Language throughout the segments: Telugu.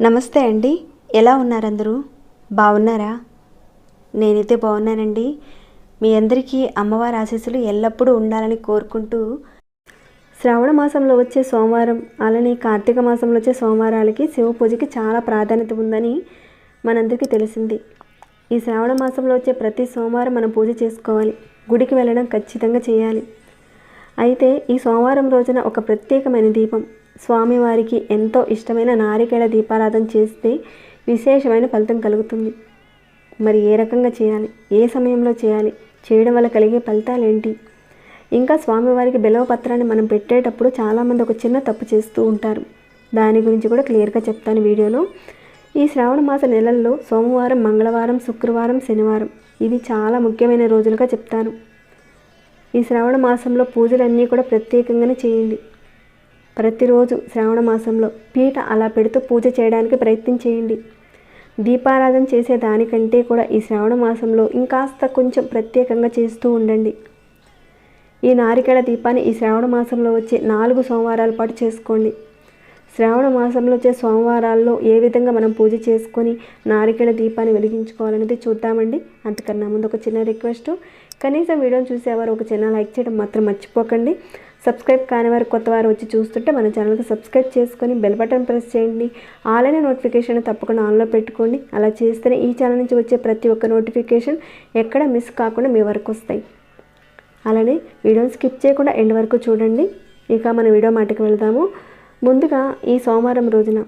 నమస్తే అండి. ఎలా ఉన్నారు అందరూ బాగున్నారా? నేనైతే బాగున్నానండి. మీ అందరికీ అమ్మవారి ఆశీస్సులు ఎల్లప్పుడూ ఉండాలని కోరుకుంటూ శ్రావణ మాసంలో వచ్చే సోమవారం అలానే కార్తీక మాసంలో వచ్చే సోమవారాలకి శివ పూజకి చాలా ప్రాధాన్యత ఉందని మనందరికీ తెలిసింది. ఈ శ్రావణ మాసంలో వచ్చే ప్రతి సోమవారం మనం పూజ చేసుకోవాలి. గుడికి వెళ్ళడం ఖచ్చితంగా చేయాలి. అయితే ఈ సోమవారం రోజున ఒక ప్రత్యేకమైన దీపం. స్వామివారికి ఎంతో ఇష్టమైన నారికేళ దీపారాధన చేస్తే విశేషమైన ఫలితం కలుగుతుంది. మరి ఏ రకంగా చేయాలి? ఏ సమయంలో చేయాలి? చేయడం వల్ల కలిగే ఫలితాలు ఏంటి? ఇంకా స్వామివారికి బెలవ పత్రాన్ని మనం పెట్టేటప్పుడు చాలామంది ఒక చిన్న తప్పు చేస్తూ ఉంటారు. దాని గురించి కూడా క్లియర్గా చెప్తాను వీడియోలో. ఈ శ్రావణ మాస నెలల్లో సోమవారం మంగళవారం శుక్రవారం శనివారం. ఇవి చాలా ముఖ్యమైన రోజులుగా చెప్తాను. ఈ శ్రావణ మాసంలో పూజలన్నీ కూడా ప్రత్యేకంగానే చేయండి. ప్రతిరోజు శ్రావణ మాసంలో పీట అలా పెడుతూ పూజ చేయడానికి ప్రయత్నం చేయండి. దీపారాధన చేసే దానికంటే కూడా ఈ శ్రావణ మాసంలో ఇంకాస్త కొంచెం ప్రత్యేకంగా చేస్తూ ఉండండి. ఈ నారికేళ దీపాన్ని ఈ శ్రావణ మాసంలో వచ్చే నాలుగు సోమవారాల పాటు చేసుకోండి. శ్రావణ మాసంలో వచ్చే సోమవారాల్లో ఏ విధంగా మనం పూజ చేసుకొని నారికేళ దీపాన్ని వెలిగించుకోవాలనేది చూద్దామండి. అంతకన్నా ముందు ఒక చిన్న రిక్వెస్ట్. కనీసం వీడియోని చూసేవారు ఒక చిన్న లైక్ చేయడం మాత్రం మర్చిపోకండి. సబ్స్క్రైబ్ కాని వారు కొత్త వారు వచ్చి చూస్తుంటే మన ఛానల్కి సబ్స్క్రైబ్ చేసుకొని బెల్ బటన్ ప్రెస్ చేయండి. ఆల్ నోటిఫికేషన్ తప్పకుండా ఆన్లో పెట్టుకోండి. అలా చేస్తేనే ఈ ఛానల్ నుంచి వచ్చే ప్రతి ఒక్క నోటిఫికేషన్ ఎక్కడ మిస్ కాకుండా మీ వరకు వస్తాయి. అలానే వీడియోని స్కిప్ చేయకుండా ఎండ్ వరకు చూడండి. ఇక మన వీడియో మాటకి వెళ్దాము. ముందుగా ఈ సోమవారం రోజున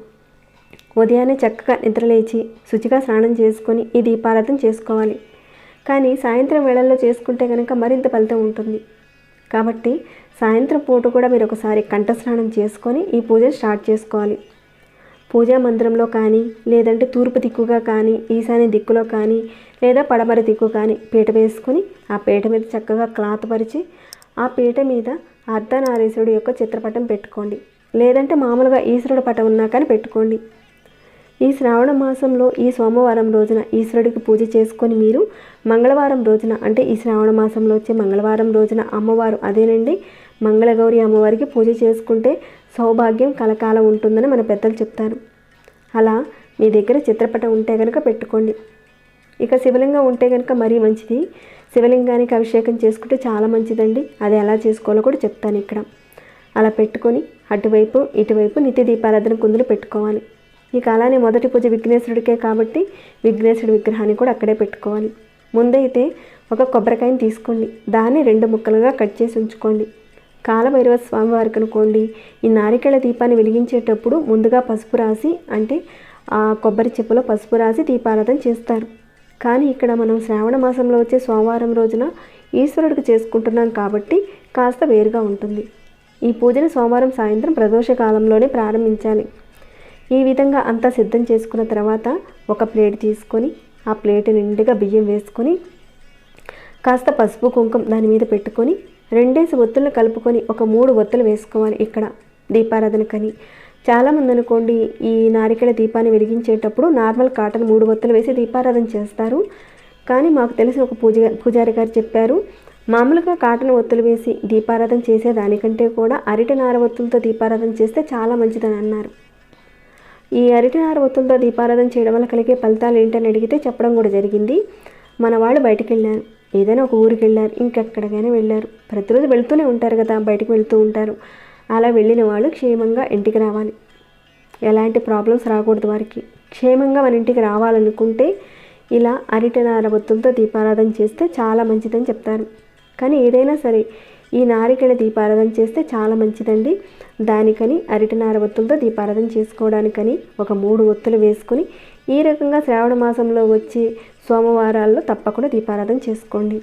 ఉదయాన్నే చక్కగా నిద్రలేచి శుచిగా స్నానం చేసుకొని ఈ దీపారాధన చేసుకోవాలి. కానీ సాయంత్రం వేళల్లో చేసుకుంటే కనుక మరింత ఫలితం ఉంటుంది. కాబట్టి సాయంత్రం పూట కూడా మీరు ఒకసారి కంఠస్నానం చేసుకొని ఈ పూజ స్టార్ట్ చేసుకోవాలి. పూజా మందిరంలో కానీ లేదంటే తూర్పు దిక్కుగా కానీ ఈశాన్య దిక్కులో కానీ లేదా పడమర దిక్కు కానీ పీట వేసుకొని ఆ పీట మీద చక్కగా క్లాత్ పరిచి ఆ పీట మీద అర్ధనారీశ్వరుడు యొక్క చిత్రపటం పెట్టుకోండి. లేదంటే మామూలుగా ఈశ్వరుడు పటం ఉన్నా కానీ పెట్టుకోండి. ఈ శ్రావణ మాసంలో ఈ సోమవారం రోజున ఈశ్వరుడికి పూజ చేసుకొని మీరు మంగళవారం రోజున అంటే ఈ శ్రావణ మాసంలో వచ్చే మంగళవారం రోజున అమ్మవారు అదేనండి మంగళగౌరి అమ్మవారికి పూజ చేసుకుంటే సౌభాగ్యం కలకాలం ఉంటుందని మన పెద్దలు చెప్తారు. అలా మీ దగ్గర చిత్రపటం ఉంటే కనుక పెట్టుకోండి. ఇక శివలింగం ఉంటే కనుక మరీ మంచిది. శివలింగానికి అభిషేకం చేసుకుంటే చాలా మంచిదండి. అది ఎలా చేసుకోవాలో కూడా చెప్తాను ఇక్కడ. అలా పెట్టుకొని అటువైపు ఇటువైపు నిత్య దీపారాధన కుందులు పెట్టుకోవాలి. ఇక అలానే మొదటి పూజ విఘ్నేశ్వరుడికే కాబట్టి విఘ్నేశ్వరుడి విగ్రహాన్ని కూడా అక్కడే పెట్టుకోవాలి. ముందైతే ఒక కొబ్బరికాయని తీసుకోండి. దాన్ని రెండు ముక్కలుగా కట్ చేసి ఉంచుకోండి. కాలభైరవ స్వామి వారికి అనుకోండి. ఈ నారికేళ దీపాన్ని వెలిగించేటప్పుడు ముందుగా పసుపు రాసి అంటే ఆ కొబ్బరి చెప్పులో పసుపు రాసి దీపారాధన చేస్తారు. కానీ ఇక్కడ మనం శ్రావణ మాసంలో వచ్చే సోమవారం రోజున ఈశ్వరుడికి చేసుకుంటున్నాం కాబట్టి కాస్త వేరుగా ఉంటుంది. ఈ పూజను సోమవారం సాయంత్రం ప్రదోష కాలంలోనే ప్రారంభించాలి. ఈ విధంగా అంతా సిద్ధం చేసుకున్న తర్వాత ఒక ప్లేట్ తీసుకొని ఆ ప్లేట్ నిండుగా బియ్యం వేసుకొని కాస్త పసుపు కుంకుమ దాని మీద పెట్టుకొని రెండేసి ఒత్తులను కలుపుకొని ఒక మూడు ఒత్తులు వేసుకోవాలి ఇక్కడ దీపారాధనకని చాలామంది అనుకోండి ఈ నారికేళ దీపాన్ని వెలిగించేటప్పుడు నార్మల్ కాటన్ మూడు ఒత్తులు వేసి దీపారాధన చేస్తారు. కానీ మాకు తెలిసిన ఒక పూజ పూజారి గారు చెప్పారు మామూలుగా కాటన్ ఒత్తులు వేసి దీపారాధన చేసేదానికంటే కూడా అరటి నార ఒత్తులతో దీపారాధన చేస్తే చాలా మంచిదని అన్నారు. ఈ అరటినార ఒత్తులతో దీపారాధన చేయడం వల్ల కలిగే ఫలితాలు ఏంటని అడిగితే చెప్పడం కూడా జరిగింది. మన వాళ్ళు బయటకు వెళ్ళారు ఏదైనా ఒక ఊరికి వెళ్ళారు ఇంకెక్కడికైనా వెళ్ళారు. ప్రతిరోజు వెళ్తూనే ఉంటారు కదా బయటకు వెళ్తూ ఉంటారు. అలా వెళ్ళిన వాళ్ళు క్షేమంగా ఇంటికి రావాలి. ఎలాంటి ప్రాబ్లమ్స్ రాకూడదు వారికి. క్షేమంగా మన ఇంటికి రావాలనుకుంటే ఇలా అరటినార ఒత్తులతో దీపారాధన చేస్తే చాలా మంచిదని చెప్తారు. కానీ ఏదైనా సరే ఈ నారికేళ దీపారాధన చేస్తే చాలా మంచిదండి. దానికని అరటినార ఒత్తులతో దీపారాధన చేసుకోవడానికని ఒక మూడు ఒత్తులు వేసుకొని ఈ రకంగా శ్రావణ మాసంలో వచ్చి సోమవారాల్లో తప్పకుండా దీపారాధన చేసుకోండి.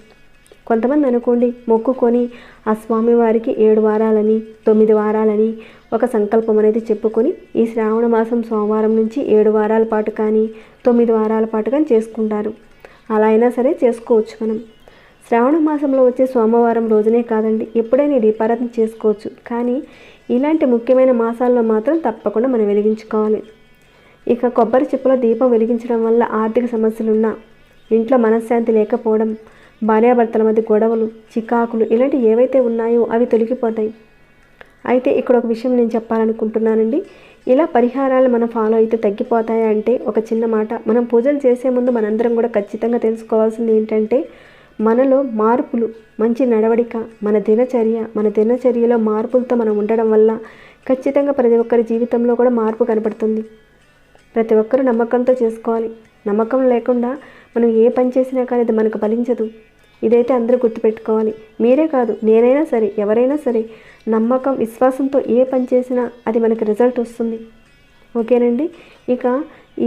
కొంతమంది అనుకోండి మొక్కుకొని ఆ స్వామివారికి ఏడు వారాలని తొమ్మిది వారాలని ఒక సంకల్పం అనేది చెప్పుకొని ఈ శ్రావణ మాసం సోమవారం నుంచి ఏడు వారాల పాటు కానీ తొమ్మిది వారాల పాటు కానీ చేసుకుంటారు. అలా అయినా సరే చేసుకోవచ్చు మనం. శ్రావణ మాసంలో వచ్చే సోమవారం రోజునే కాదండి ఎప్పుడైనా ఈ దీపారాధన చేసుకోవచ్చు. కానీ ఇలాంటి ముఖ్యమైన మాసాల్లో మాత్రం తప్పకుండా మనం వెలిగించుకోవాలి. ఇక కొబ్బరి చెప్పుల దీపం వెలిగించడం వల్ల ఆర్థిక సమస్యలున్నా ఇంట్లో మనశ్శాంతి లేకపోవడం భార్యాభర్తల మధ్య గొడవలు చికాకులు ఇలాంటివి ఏవైతే ఉన్నాయో అవి తొలగిపోతాయి. అయితే ఇక్కడ ఒక విషయం నేను చెప్పాలనుకుంటున్నానండి. ఇలా పరిహారాలు మనం ఫాలో అయితే తగ్గిపోతాయా అంటే ఒక చిన్న మాట. మనం పూజలు చేసే ముందు మనందరం కూడా ఖచ్చితంగా తెలుసుకోవాల్సింది ఏంటంటే మనలో మార్పులు మంచి నడవడిక మన దినచర్య మన దినచర్యలో మార్పులతో మనం ఉండడం వల్ల ఖచ్చితంగా ప్రతి ఒక్కరి జీవితంలో కూడా మార్పు కనపడుతుంది. ప్రతి ఒక్కరూ నమ్మకంతో చేసుకోవాలి. నమ్మకం లేకుండా మనం ఏ పని చేసినా కానీ అది మనకు ఫలించదు. ఇదైతే అందరూ గుర్తుపెట్టుకోవాలి. మీరే కాదు నేనైనా సరే ఎవరైనా సరే నమ్మకం విశ్వాసంతో ఏ పని చేసినా అది మనకి రిజల్ట్ వస్తుంది. ఓకేనండి? ఇక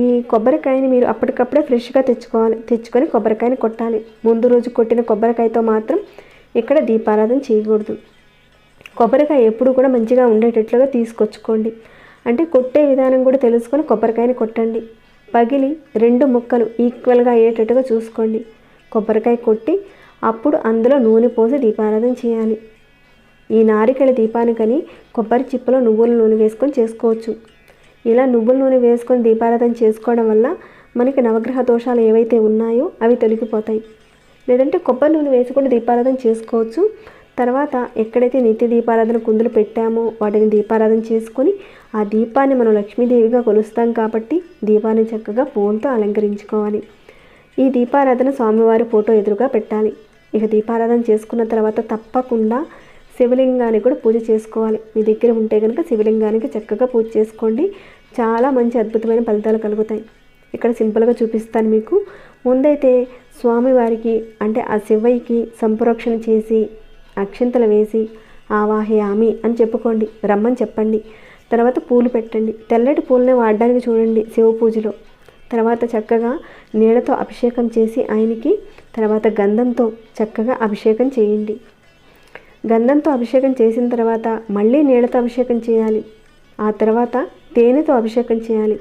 ఈ కొబ్బరికాయని మీరు అప్పటికప్పుడే ఫ్రెష్గా తెచ్చుకోవాలి తెచ్చుకొని కొబ్బరికాయని కొట్టాలి. ముందు రోజు కొట్టిన కొబ్బరికాయతో మాత్రం ఇక్కడ దీపారాధన చేయకూడదు. కొబ్బరికాయ ఎప్పుడు కూడా మంచిగా ఉండేటట్లుగా తీసుకొచ్చుకోండి. అంటే కొట్టే విధానం కూడా తెలుసుకొని కొబ్బరికాయని కొట్టండి. పగిలి రెండు ముక్కలు ఈక్వల్గా అయ్యేటట్టుగా చూసుకోండి. కొబ్బరికాయ కొట్టి అప్పుడు అందులో నూనె పోసి దీపారాధన చేయాలి. ఈ నారికల దీపానికని కొబ్బరి చిప్పలో నువ్వుల నూనె వేసుకొని చేసుకోవచ్చు. ఇలా నువ్వుల నూనె వేసుకొని దీపారాధన చేసుకోవడం వల్ల మనకి నవగ్రహ దోషాలు ఏవైతే ఉన్నాయో అవి తొలగిపోతాయి. లేదంటే కొబ్బరి నూనె వేసి దీపారాధన చేసుకోవచ్చు. తర్వాత ఎక్కడైతే నిత్య దీపారాధన కుందులు పెట్టామో వాటిని దీపారాధన చేసుకొని ఆ దీపాన్ని మనం లక్ష్మీదేవిగా కొలుస్తాం కాబట్టి దీపాన్ని చక్కగా పూలతో అలంకరించుకోవాలి. ఈ దీపారాధన స్వామివారి ఫోటో ఎదురుగా పెట్టాలి. ఇక దీపారాధన చేసుకున్న తర్వాత తప్పకుండా శివలింగానికి కూడా పూజ చేసుకోవాలి. మీ దగ్గర ఉంటే కనుక శివలింగానికి చక్కగా పూజ చేసుకోండి. చాలా మంచి అద్భుతమైన ఫలితాలు కలుగుతాయి. ఇక్కడ సింపుల్గా చూపిస్తాను మీకు. ముందైతే స్వామివారికి అంటే ఆ శివయ్యకి సంప్రోక్షణ చేసి అక్షంతలు వేసి ఆవాహయామి అని చెప్పుకోండి. రమ్మని చెప్పండి. తర్వాత పూలు పెట్టండి. తెల్లటి పూలనే వాడడానికి చూడండి శివ పూజలో. తర్వాత చక్కగా నీళ్ళతో అభిషేకం చేసి ఆయనకి తర్వాత గంధంతో చక్కగా అభిషేకం చేయండి. గంధంతో అభిషేకం చేసిన తర్వాత మళ్ళీ నీళ్ళతో అభిషేకం చేయాలి. ఆ తర్వాత తేనెతో అభిషేకం చేయాలి.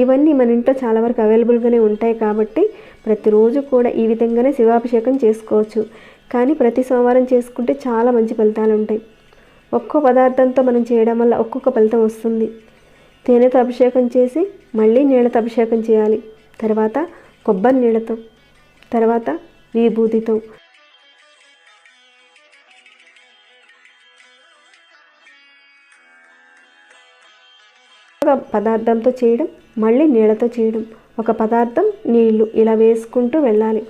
ఇవన్నీ మన ఇంట్లో చాలా వరకు అవైలబుల్గానే ఉంటాయి కాబట్టి ప్రతిరోజు కూడా ఈ విధంగానే శివాభిషేకం చేసుకోవచ్చు. కానీ ప్రతి సోమవారం చేసుకుంటే చాలా మంచి ఫలితాలు ఉంటాయి. ఒక్కో పదార్థంతో మనం చేయడం వల్ల ఒక్కొక్క ఫలితం వస్తుంది. తేనెతో అభిషేకం చేసి మళ్ళీ నీళ్ళతో అభిషేకం చేయాలి. తర్వాత కొబ్బరి నీళ్ళతో తర్వాత విభూతితో. ఒక పదార్థంతో చేయడం మళ్ళీ నీళ్ళతో చేయడం. ఒక పదార్థం నీళ్ళు ఇలా వేసుకుంటూ వెళ్ళాలి.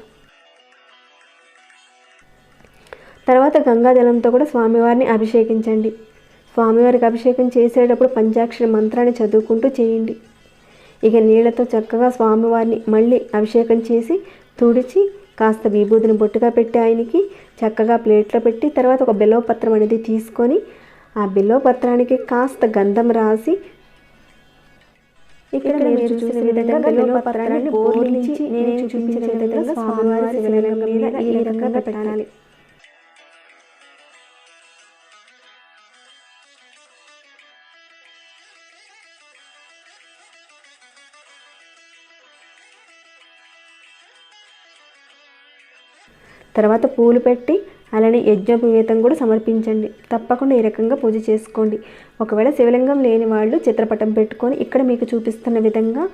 తర్వాత గంగాజలంతో కూడా స్వామివారిని అభిషేకించండి. స్వామివారికి అభిషేకం చేసేటప్పుడు పంచాక్షర మంత్రాన్ని చదువుకుంటూ చేయండి. ఇక నీళ్ళతో చక్కగా స్వామివారిని మళ్ళీ అభిషేకం చేసి తుడిచి కాస్త విభూతిని బొట్టుగా పెట్టి ఆయనకి చక్కగా ప్లేట్లో పెట్టి తర్వాత ఒక బిల్వపత్రం అనేది తీసుకొని ఆ బిల్వపత్రానికి కాస్త గంధం రాసి ఇక్కడ మీరు చూసిన విధంగా బిల్వపత్రాన్ని బోర్లించి నేను చూపించిన విధంగా స్వామివారి శివలింగం మీద ఈ విధంగా పెట్టాలి. తర్వాత పూలు పెట్టి అలానే యజ్ఞోపవేతం కూడా సమర్పించండి. తప్పకుండా ఈ రకంగా పూజ చేసుకోండి. ఒకవేళ శివలింగం లేని వాళ్ళు చిత్రపటం పెట్టుకొని ఇక్కడ మీకు చూపిస్తున్న విధంగా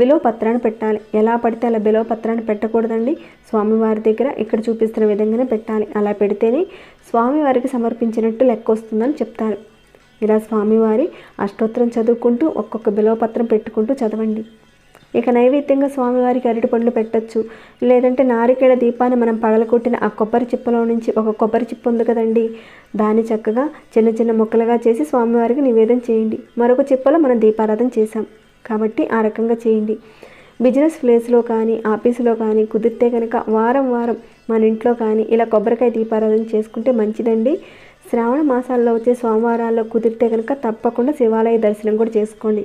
బిలో పత్రాన్ని పెట్టాలి. ఎలా పడితే అలా బిలో పత్రాన్ని పెట్టకూడదండి. స్వామివారి దగ్గర ఇక్కడ చూపిస్తున్న విధంగానే పెట్టాలి. అలా పెడితేనే స్వామివారికి సమర్పించినట్టు లెక్క వస్తుందని చెప్తారు. ఇలా స్వామివారి అష్టోత్తరం చదువుకుంటూ ఒక్కొక్క బిలో పత్రం పెట్టుకుంటూ చదవండి. ఇక నైవేద్యంగా స్వామివారికి అరటి పండ్లు పెట్టచ్చు. లేదంటే నారికేళ దీపాన్ని మనం పగలకొట్టిన ఆ కొబ్బరి చిప్పలో నుంచి ఒక కొబ్బరి చిప్ప ఉంది కదండి దాన్ని చక్కగా చిన్న చిన్న ముక్కలుగా చేసి స్వామివారికి నివేదన చేయండి. మరొక చిప్పలో మనం దీపారాధన చేసాం కాబట్టి ఆ రకంగా చేయండి. బిజినెస్ ప్లేస్లో కానీ ఆఫీసులో కానీ కుదిరితే కనుక వారం వారం మన ఇంట్లో కానీ ఇలా కొబ్బరికాయ దీపారాధన చేసుకుంటే మంచిదండి. శ్రావణ మాసాల్లో వచ్చే సోమవారాల్లో కుదిరితే కనుక తప్పకుండా శివాలయ దర్శనం కూడా చేసుకోండి.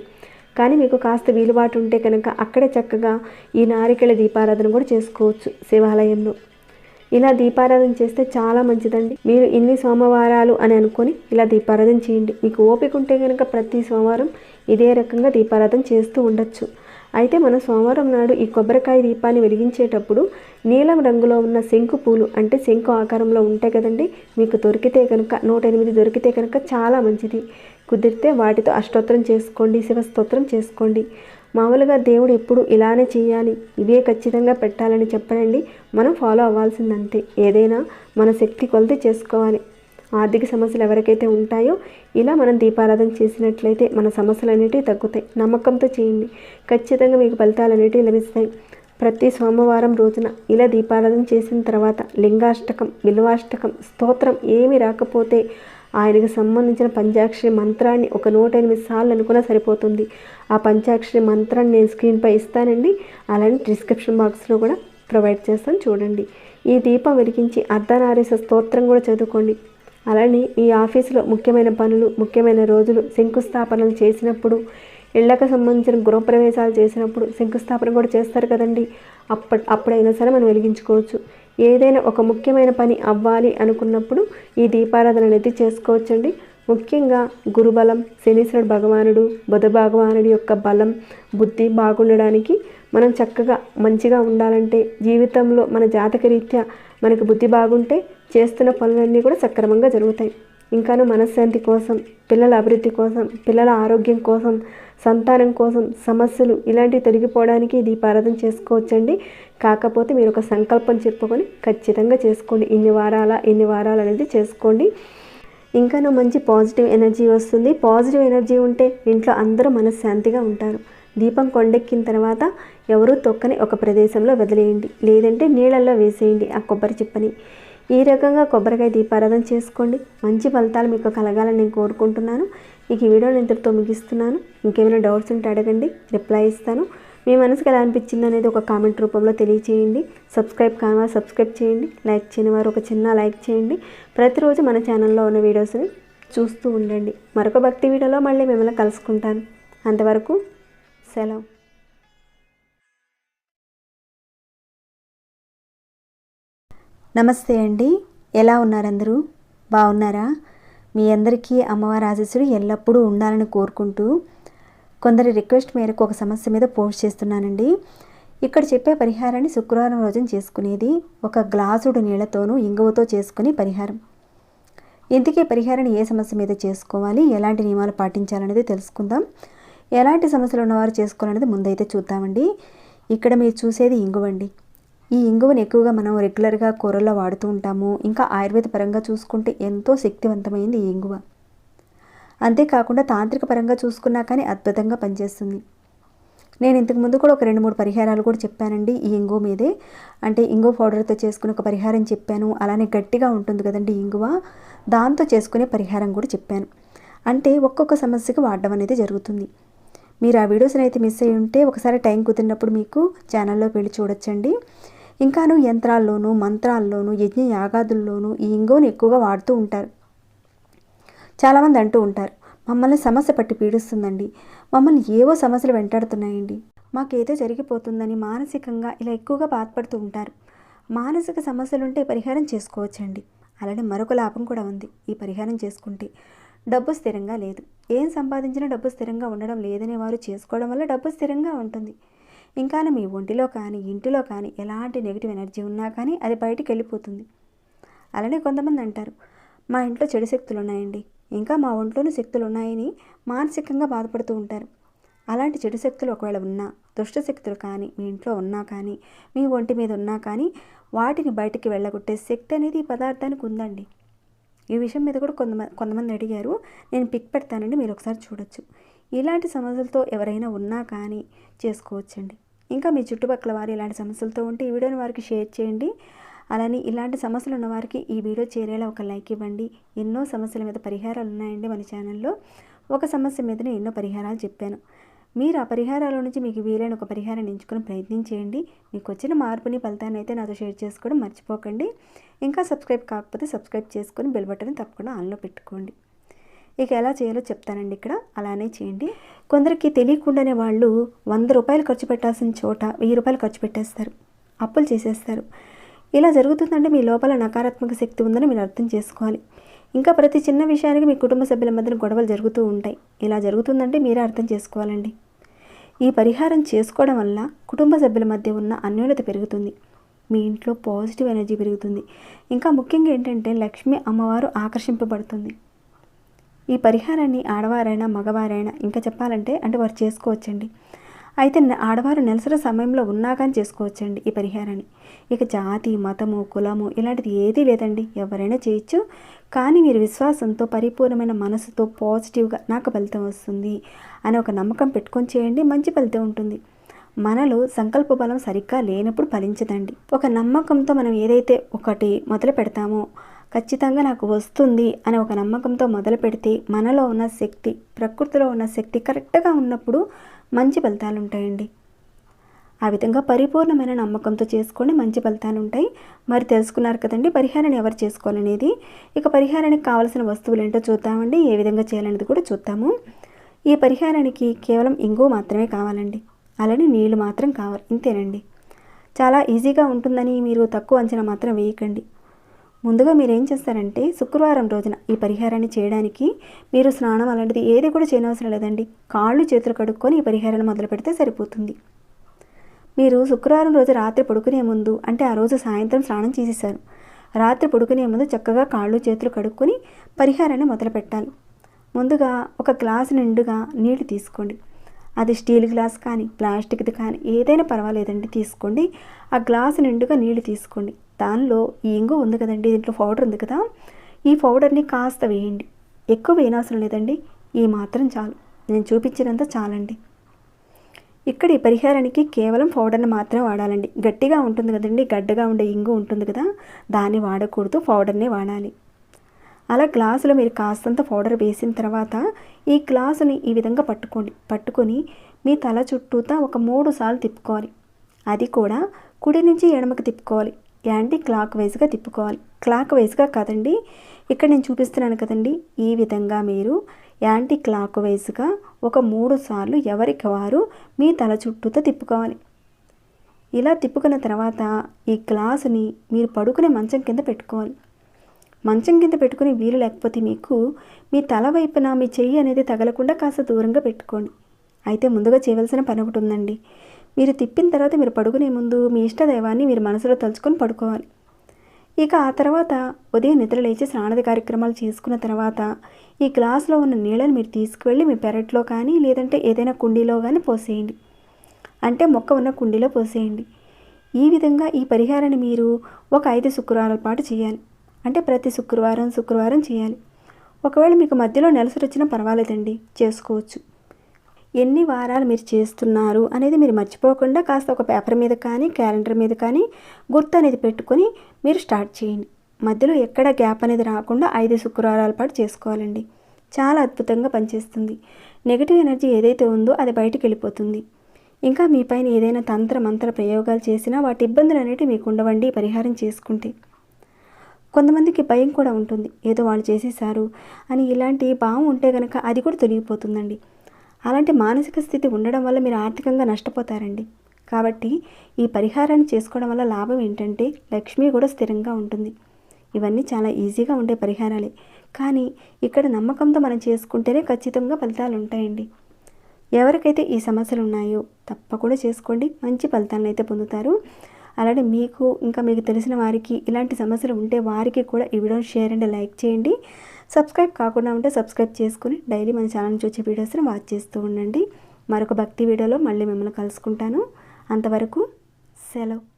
కానీ మీకు కాస్త వీలుబాటు ఉంటే కనుక అక్కడే చక్కగా ఈ నారికెళ్ళ దీపారాధన కూడా చేసుకోవచ్చు శివాలయంలో. ఇలా దీపారాధన చేస్తే చాలా మంచిదండి. మీరు ఇన్ని సోమవారాలు అని అనుకొని ఇలా దీపారాధన చేయండి. మీకు ఓపిక ఉంటే కనుక ప్రతి సోమవారం ఇదే రకంగా దీపారాధన చేస్తూ ఉండొచ్చు. అయితే మన సోమవారం నాడు ఈ కొబ్బరికాయ దీపాన్ని వెలిగించేటప్పుడు నీలం రంగులో ఉన్న శంకు పూలు అంటే శంకు ఆకారంలో ఉంటాయి కదండి మీకు దొరికితే కనుక నూట ఎనిమిది దొరికితే కనుక చాలా మంచిది. కుదిరితే వాటితో అష్టోత్తరం చేసుకోండి శివస్తోత్రం చేసుకోండి. మామూలుగా దేవుడు ఎప్పుడు ఇలానే చేయాలి ఇవే ఖచ్చితంగా పెట్టాలని చెప్పడండి మనం ఫాలో అవ్వాల్సింది అంతే ఏదైనా మన శక్తి కొలది చేసుకోవాలి. ఆర్థిక సమస్యలు ఎవరికైతే ఉంటాయో ఇలా మనం దీపారాధన చేసినట్లయితే మన సమస్యలు అనేటివి తగ్గుతాయి. నమ్మకంతో చేయండి. ఖచ్చితంగా మీకు ఫలితాలు అనేటివి లభిస్తాయి. ప్రతి సోమవారం రోజున ఇలా దీపారాధన చేసిన తర్వాత లింగాష్టకం విలువాష్టకం స్తోత్రం ఏమి రాకపోతే ఆయనకు సంబంధించిన పంచాక్షరి మంత్రాన్ని ఒక నూట ఎనిమిది సార్లు అనుకున్నా సరిపోతుంది. ఆ పంచాక్షరి మంత్రాన్ని నేను స్క్రీన్పై ఇస్తానండి. అలానే డిస్క్రిప్షన్ బాక్స్లో కూడా ప్రొవైడ్ చేస్తాను చూడండి. ఈ దీపం వెలిగించి అర్ధనారీస స్తోత్రం కూడా చదువుకోండి. అలానే ఈ ఆఫీసులో ముఖ్యమైన పనులు ముఖ్యమైన రోజులు శంకుస్థాపనలు చేసినప్పుడు ఇళ్ళకు సంబంధించిన గృహప్రవేశాలు చేసినప్పుడు శంకుస్థాపన కూడా చేస్తారు కదండి. అప్ప అప్పుడైనా సరే మనం వెలిగించుకోవచ్చు. ఏదైనా ఒక ముఖ్యమైన పని అవ్వాలి అనుకున్నప్పుడు ఈ దీపారాధన అనేది చేసుకోవచ్చండి. ముఖ్యంగా గురుబలం శనీశ్వరుడు భగవానుడు బుధ భగవానుడి యొక్క బలం బుద్ధి బాగుండడానికి మనం చక్కగా మంచిగా ఉండాలంటే జీవితంలో మన జాతక రీత్యా మనకు బుద్ధి బాగుంటే చేస్తున్న పనులన్నీ కూడా సక్రమంగా జరుగుతాయి. ఇంకాను మనశ్శాంతి కోసం పిల్లల అభివృద్ధి కోసం పిల్లల ఆరోగ్యం కోసం సంతానం కోసం సమస్యలు ఇలాంటివి తొలగిపోవడానికి దీపారాధన చేసుకోవచ్చండి. కాకపోతే మీరు ఒక సంకల్పం చెప్పుకొని ఖచ్చితంగా చేసుకోండి. ఇన్ని వారాల ఇన్ని వారాలు అనేది చేసుకోండి. ఇంకాను మంచి పాజిటివ్ ఎనర్జీ వస్తుంది. పాజిటివ్ ఎనర్జీ ఉంటే ఇంట్లో అందరూ మనశ్శాంతిగా ఉంటారు. దీపం కొండెక్కిన తర్వాత ఎవరూ తొక్కని ఒక ప్రదేశంలో వదిలేయండి. లేదంటే నీళ్ళల్లో వేసేయండి ఆ కొబ్బరి చిప్పని. ఈ రకంగా కొబ్బరికాయ దీపారాధన చేసుకోండి. మంచి ఫలితాలు మీకు కలగాలని నేను కోరుకుంటున్నాను. ఇక ఈ వీడియోని ఇంతటితో ముగిస్తున్నాను. ఇంకేమైనా డౌట్స్ ఉంటే అడగండి రిప్లై ఇస్తాను. మీ మనసుకు ఎలా అనిపించింది అనేది ఒక కామెంట్ రూపంలో తెలియచేయండి. సబ్స్క్రైబ్ కానివారు సబ్స్క్రైబ్ చేయండి. లైక్ చేయని వారు ఒక చిన్న లైక్ చేయండి. ప్రతిరోజు మన ఛానల్లో ఉన్న వీడియోస్ని చూస్తూ ఉండండి. మరొక భక్తి వీడియోలో మళ్ళీ మిమ్మల్ని కలుసుకుంటాను. అంతవరకు సెలవు. నమస్తే అండి. ఎలా ఉన్నారు అందరూ? బాగున్నారా? మీ అందరికీ అమ్మవారి ఆశీస్సులు ఎల్లప్పుడూ ఉండాలని కోరుకుంటూ కొందరి రిక్వెస్ట్ మేరకు ఒక సమస్య మీద పోస్ట్ చేస్తున్నానండి. ఇక్కడ చెప్పే పరిహారాన్ని శుక్రవారం రోజున చేసుకునేది ఒక గ్లాసుడు నీళ్ళతోనూ ఇంగువతో చేసుకుని పరిహారం. ఇంతకీ పరిహారాన్ని ఏ సమస్య మీద చేసుకోవాలి? ఎలాంటి నియమాలు పాటించాలనేది తెలుసుకుందాం. ఎలాంటి సమస్యలు ఉన్నవారు చేసుకోవాలనేది ముందైతే చూద్దామండి. ఇక్కడ మీరు చూసేది ఇంగువండి. ఈ ఇంగువను ఎక్కువగా మనం రెగ్యులర్గా కూరల్లో వాడుతూ ఉంటాము. ఇంకా ఆయుర్వేద పరంగా చూసుకుంటే ఎంతో శక్తివంతమైంది ఈ ఇంగువ. అంతేకాకుండా తాంత్రిక పరంగా చూసుకున్నా కానీ అద్భుతంగా పనిచేస్తుంది. నేను ఇంతకుముందు కూడా ఒక రెండు మూడు పరిహారాలు కూడా చెప్పానండి ఈ ఇంగువ మీదే. అంటే ఇంగువ పౌడర్తో చేసుకునే ఒక పరిహారం చెప్పాను. అలానే గట్టిగా ఉంటుంది కదండి ఇంగువ. దాంతో చేసుకునే పరిహారం కూడా చెప్పాను. అంటే ఒక్కొక్క సమస్యకు వాడడం అనేది జరుగుతుంది. మీరు ఆ వీడియోస్ని అయితే మిస్ అయ్యి ఉంటే ఒకసారి టైం కుదిరినప్పుడు మీకు ఛానల్లోకి వెళ్ళి చూడొచ్చండి. ఇంకాను యంత్రాల్లోనూ మంత్రాల్లోనూ యజ్ఞ యాగాదుల్లోనూ ఈ ఇంగువను ఎక్కువగా వాడుతూ ఉంటారు. చాలామంది అంటూ ఉంటారు మమ్మల్ని సమస్య పట్టి పీడిస్తుందండి. మమ్మల్ని ఏవో సమస్యలు వెంటాడుతున్నాయండి. మాకేదో జరిగిపోతుందని మానసికంగా ఇలా ఎక్కువగా బాధపడుతూ ఉంటారు. మానసిక సమస్యలుంటే పరిహారం చేసుకోవచ్చండి. అలానే మరొక లాభం కూడా ఉంది ఈ పరిహారం చేసుకుంటే డబ్బు స్థిరంగా లేదు. ఏం సంపాదించినా డబ్బు స్థిరంగా ఉండడం లేదనే వారు చేసుకోవడం వల్ల డబ్బు స్థిరంగా ఉంటుంది. ఇంకా మీ ఒంటిలో కానీ ఇంటిలో కానీ ఎలాంటి నెగిటివ్ ఎనర్జీ ఉన్నా కానీ అది బయటికి వెళ్ళిపోతుంది. అలానే కొంతమంది అంటారు మా ఇంట్లో చెడు శక్తులు ఉన్నాయండి. ఇంకా మా ఒంట్లోని శక్తులు ఉన్నాయని మానసికంగా బాధపడుతూ ఉంటారు. అలాంటి చెడు శక్తులు ఒకవేళ ఉన్నా దుష్ట శక్తులు కానీ మీ ఇంట్లో ఉన్నా కానీ మీ ఒంటి మీద ఉన్నా కానీ వాటిని బయటికి వెళ్ళగొట్టే శక్తి అనేది ఈ పదార్థానికి ఉందండి. ఈ విషయం మీద కూడా కొంతమంది కొంతమంది అడిగారు. నేను పిక్ పెడతానండి మీరు ఒకసారి చూడొచ్చు. ఇలాంటి సమస్యలతో ఎవరైనా ఉన్నా కానీ చేసుకోవచ్చండి. ఇంకా మీ చుట్టుపక్కల వారు ఇలాంటి సమస్యలతో ఉంటే ఈ వీడియోని వారికి షేర్ చేయండి. అలానే ఇలాంటి సమస్యలు ఉన్న వారికి ఈ వీడియో చేరేలా ఒక లైక్ ఇవ్వండి. ఎన్నో సమస్యల మీద పరిహారాలు ఉన్నాయండి మన ఛానల్లో. ఒక సమస్య మీదనే ఎన్నో పరిహారాలు చెప్పాను. మీరు ఆ పరిహారాల నుంచి మీకు వీలైన ఒక పరిహారాన్ని ఎంచుకుని ప్రయత్నించేయండి మీకు వచ్చిన మార్పుని ఫలితాన్ని అయితే నాతో షేర్ చేసుకోవడం మర్చిపోకండి. ఇంకా సబ్స్క్రైబ్ కాకపోతే సబ్స్క్రైబ్ చేసుకొని బెల్ బటన్ తప్పకుండా ఆన్లో పెట్టుకోండి. ఇక ఎలా చేయాలో చెప్తానండి ఇక్కడ. అలానే చేయండి. కొందరికి తెలియకుండానే వాళ్ళు వంద రూపాయలు ఖర్చు పెట్టాల్సిన చోట వెయ్యి రూపాయలు ఖర్చు పెట్టేస్తారు. అప్పులు చేసేస్తారు. ఇలా జరుగుతుందంటే మీ లోపల నకారాత్మక శక్తి ఉందని మీరు అర్థం చేసుకోవాలి. ఇంకా ప్రతి చిన్న విషయానికి మీ కుటుంబ సభ్యుల మధ్యన గొడవలు జరుగుతూ ఉంటాయి. ఇలా జరుగుతుందంటే మీరే అర్థం చేసుకోవాలండి. ఈ పరిహారం చేసుకోవడం వల్ల కుటుంబ సభ్యుల మధ్య ఉన్న అన్యోన్యత పెరుగుతుంది. మీ ఇంట్లో పాజిటివ్ ఎనర్జీ పెరుగుతుంది. ఇంకా ముఖ్యంగా ఏంటంటే లక్ష్మి అమ్మవారు ఆకర్షింపబడుతుంది. ఈ పరిహారాన్ని ఆడవారైనా మగవారైనా ఇంకా చెప్పాలంటే అంటే వారు చేసుకోవచ్చండి. అయితే ఆడవారు నెలసరి సమయంలో ఉన్నా కానీ చేసుకోవచ్చండి ఈ పరిహారాన్ని. ఇక జాతి మతము కులము ఇలాంటిది ఏదీ లేదండి. ఎవరైనా చేయొచ్చు. కానీ మీరు విశ్వాసంతో పరిపూర్ణమైన మనసుతో పాజిటివ్గా నాకు ఫలితం వస్తుంది అని ఒక నమ్మకం పెట్టుకొని చేయండి. మంచి ఫలితం ఉంటుంది. మనలో సంకల్ప బలం సరిగ్గా లేనప్పుడు ఫలించదండి. ఒక నమ్మకంతో మనం ఏదైతే ఒకటి మొదలు పెడతామో ఖచ్చితంగా నాకు వస్తుంది అనే ఒక నమ్మకంతో మొదలు పెడితే మనలో ఉన్న శక్తి ప్రకృతిలో ఉన్న శక్తి కరెక్ట్గా ఉన్నప్పుడు మంచి ఫలితాలు ఉంటాయండి. ఆ విధంగా పరిపూర్ణమైన నమ్మకంతో చేసుకోండి మంచి ఫలితాలు ఉంటాయి. మరి తెలుసుకున్నారు కదండి పరిహారాన్ని ఎవరు చేసుకోవాలనేది. ఇక పరిహారానికి కావాల్సిన వస్తువులు ఏంటో చూద్దామండి. ఏ విధంగా చేయాలనేది కూడా చూద్దాము. ఈ పరిహారానికి కేవలం ఇంగు మాత్రమే కావాలండి. అలానే నీళ్ళు మాత్రం కావాలి. ఇంతేనండి. చాలా ఈజీగా ఉంటుందని మీరు తక్కువ అంచనా మాత్రం వేయకండి. ముందుగా మీరు ఏం చేస్తారంటే శుక్రవారం రోజున ఈ పరిహారాన్ని చేయడానికి మీరు స్నానం అలాంటిది ఏది కూడా చేయనవసరం లేదండి. కాళ్ళు చేతులు కడుక్కొని ఈ పరిహారాన్ని మొదలు పెడితే సరిపోతుంది. మీరు శుక్రవారం రోజు రాత్రి పడుకునే ముందు అంటే ఆ రోజు సాయంత్రం స్నానం చేసేసారు. రాత్రి పడుకునే ముందు చక్కగా కాళ్ళు చేతులు కడుక్కొని పరిహారాన్ని మొదలు పెట్టాలి. ముందుగా ఒక గ్లాస్ నిండుగా నీళ్ళు తీసుకోండి. అది స్టీల్ గ్లాస్ కానీ ప్లాస్టిక్ది కానీ ఏదైనా పర్వాలేదండి తీసుకోండి. ఆ గ్లాసు నిండుగా నీళ్ళు తీసుకోండి. దానిలో ఈ ఇంగు ఉంది కదండి దీంట్లో పౌడర్ ఉంది కదా. ఈ పౌడర్ని కాస్త వేయండి. ఎక్కువ వేయనవసరం లేదండి. ఈ మాత్రం చాలు. నేను చూపించినంత చాలండి. ఇక్కడ ఈ పరిహారానికి కేవలం పౌడర్ని మాత్రమే వాడాలండి. గట్టిగా ఉంటుంది కదండి గడ్డగా ఉండే ఇంగు ఉంటుంది కదా దాన్ని వాడకూడదు పౌడర్నే వాడాలి. అలా గ్లాసులో మీరు కాస్తంత పౌడర్ వేసిన తర్వాత ఈ గ్లాసుని ఈ విధంగా పట్టుకోండి. పట్టుకొని మీ తల చుట్టూతా ఒక మూడు సార్లు తిప్పుకోవాలి. అది కూడా కుడి నుంచి ఎడమకి తిప్పుకోవాలి. యాంటీ క్లాక్ వైజ్గా తిప్పుకోవాలి. క్లాక్ వైజ్గా కాదండి ఇక్కడ నేను చూపిస్తున్నాను కదండి ఈ విధంగా మీరు యాంటీ క్లాక్ వైజ్గా ఒక మూడు సార్లు ఎవరికి వారు మీ తల చుట్టూతో తిప్పుకోవాలి. ఇలా తిప్పుకున్న తర్వాత ఈ గ్లాసుని మీరు పడుకునే మంచం కింద పెట్టుకోవాలి. మంచం కింద పెట్టుకుని వీలు లేకపోతే మీకు మీ తల వైపున మీ చెయ్యి అనేది తగలకుండా కాస్త దూరంగా పెట్టుకోండి. అయితే ముందుగా చేయవలసిన పని ఒకటి ఉందండి. మీరు తిప్పిన తర్వాత మీరు పడుకునే ముందు మీ ఇష్టదైవాన్ని మీరు మనసులో తలుచుకొని పడుకోవాలి. ఇక ఆ తర్వాత ఉదయం నిద్ర లేచి స్నానద కార్యక్రమాలు చేసుకున్న తర్వాత ఈ గ్లాసులో ఉన్న నీళ్ళని మీరు తీసుకువెళ్ళి మీ పెరట్లో కానీ లేదంటే ఏదైనా కుండీలో కానీ పోసేయండి. అంటే మొక్క ఉన్న కుండీలో పోసేయండి. ఈ విధంగా ఈ పరిహారాన్ని మీరు ఒక ఐదు శుక్రవారాల పాటు చేయాలి. అంటే ప్రతి శుక్రవారం శుక్రవారం చేయాలి. ఒకవేళ మీకు మధ్యలో నెలసరి వచ్చినా పర్వాలేదండి చేసుకోవచ్చు. ఎన్ని వారాలు మీరు చేస్తున్నారు అనేది మీరు మర్చిపోకుండా కాస్త ఒక పేపర్ మీద కానీ క్యాలెండర్ మీద కానీ గుర్తు అనేది పెట్టుకొని మీరు స్టార్ట్ చేయండి. మధ్యలో ఎక్కడ గ్యాప్ అనేది రాకుండా ఐదు శుక్రవారాల పాటు చేసుకోవాలండి. చాలా అద్భుతంగా పనిచేస్తుంది. నెగిటివ్ ఎనర్జీ ఏదైతే ఉందో అది బయటికి వెళ్ళిపోతుంది. ఇంకా మీ పైన ఏదైనా తంత్ర మంత్ర ప్రయోగాలు చేసినా వాటి ఇబ్బందులు అనేవి మీకు ఉండవండి పరిహారం చేసుకుంటే. కొంతమందికి భయం కూడా ఉంటుంది. ఏదో వాళ్ళు చేసేసారు అని ఇలాంటి భావం ఉంటే కనుక అది కూడా తొలగిపోతుందండి. అలాంటి మానసిక స్థితి ఉండడం వల్ల మీరు ఆర్థికంగా నష్టపోతారండి. కాబట్టి ఈ పరిహారాన్ని చేసుకోవడం వల్ల లాభం ఏంటంటే లక్ష్మి కూడా స్థిరంగా ఉంటుంది. ఇవన్నీ చాలా ఈజీగా ఉండే పరిహారాలే. కానీ ఇక్కడ నమ్మకంతో మనం చేసుకుంటేనే ఖచ్చితంగా ఫలితాలు ఉంటాయండి. ఎవరికైతే ఈ సమస్యలు ఉన్నాయో తప్పకుండా చేసుకోండి. మంచి ఫలితాలను అయితే పొందుతారు. అలానే మీకు ఇంకా మీకు తెలిసిన వారికి ఇలాంటి సమస్యలు ఉంటే వారికి కూడా ఈ వీడియోని షేర్ అండ్ లైక్ చేయండి. సబ్స్క్రైబ్ కాకుండా ఉంటే సబ్స్క్రైబ్ చేసుకుని డైలీ మన ఛానల్ నుంచి వచ్చే వీడియోస్ని వాచ్ చేస్తూ ఉండండి. మరొక భక్తి వీడియోలో మళ్ళీ మిమ్మల్ని కలుసుకుంటాను. అంతవరకు సెలవు.